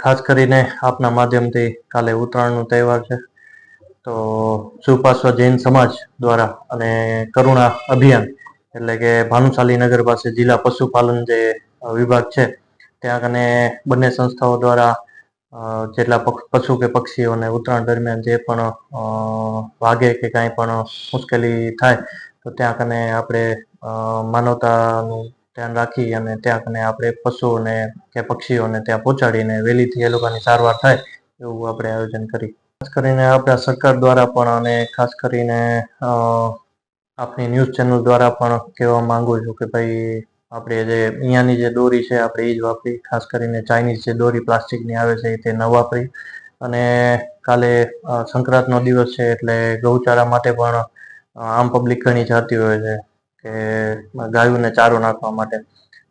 ખાસ કરીને આપના માધ્યમથી કાલે ઉત્તરાયણનો તહેવાર છે. તો સુપાશ્વ જૈન સમાજ દ્વારા અને કરુણા અભિયાન એટલે કે ભાનુશાલી નગર પાસે જિલ્લા પશુપાલન જે વિભાગ છે, ત્યાં કને બંને સંસ્થાઓ દ્વારા જેટલા પશુ કે પક્ષીઓને ઉત્તરાયણ દરમિયાન જે પણ વાગે કે કાંઈ પણ મુશ્કેલી થાય, તો ત્યાં કને આપણે માનવતાનું ધ્યાન રાખી અને ત્યાં આપણે પશુઓને કે પક્ષીઓને ત્યાં પહોંચાડીને વહેલીથી એ લોકોની સારવાર થાય એવું આપણે આયોજન કરી. ખાસ કરીને આપણા સરકાર દ્વારા પણ અને ખાસ કરીને આપની ન્યૂઝ ચેનલ દ્વારા પણ કહેવા માંગુ છું કે ભાઈ, આપણે જે અહીંયાની જે દોરી છે, આપણે એ જ વાપરી. ખાસ કરીને ચાઇનીઝ જે દોરી પ્લાસ્ટિકની આવે છે તે ન વાપરી. અને કાલે સંક્રાંતનો દિવસ છે એટલે ગૌચારા માટે પણ આમ પબ્લિક ઘણી જાતી હોય છે. કે ગાયોને ચારો નાખવા માટે.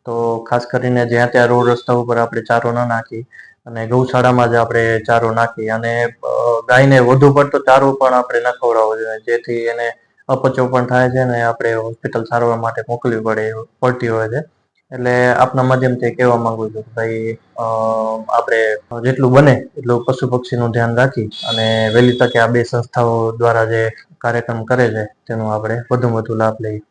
તો ખાસ કરીને જ્યાં ત્યાં રોડ રસ્તા ઉપર આપણે ચારો ન નાખી અને ગૌશાળામાં જ આપણે ચારો નાખી અને ગાયને વધુ પડતો ચારો પણ આપણે ન જોઈએ. જેથી એને અપચો પણ થાય છે ને આપણે હોસ્પિટલ સારવાર માટે મોકલવી પડે પડતી હોય છે. એટલે આપના માધ્યમથી કહેવા માંગુ છું કે ભાઈ આપણે જેટલું બને એટલું પશુ પક્ષીનું ધ્યાન રાખી અને વહેલી તકે આ બે સંસ્થાઓ દ્વારા જે કાર્યક્રમ કરે છે, તેનો આપણે વધુ વધુ લાભ લઈએ.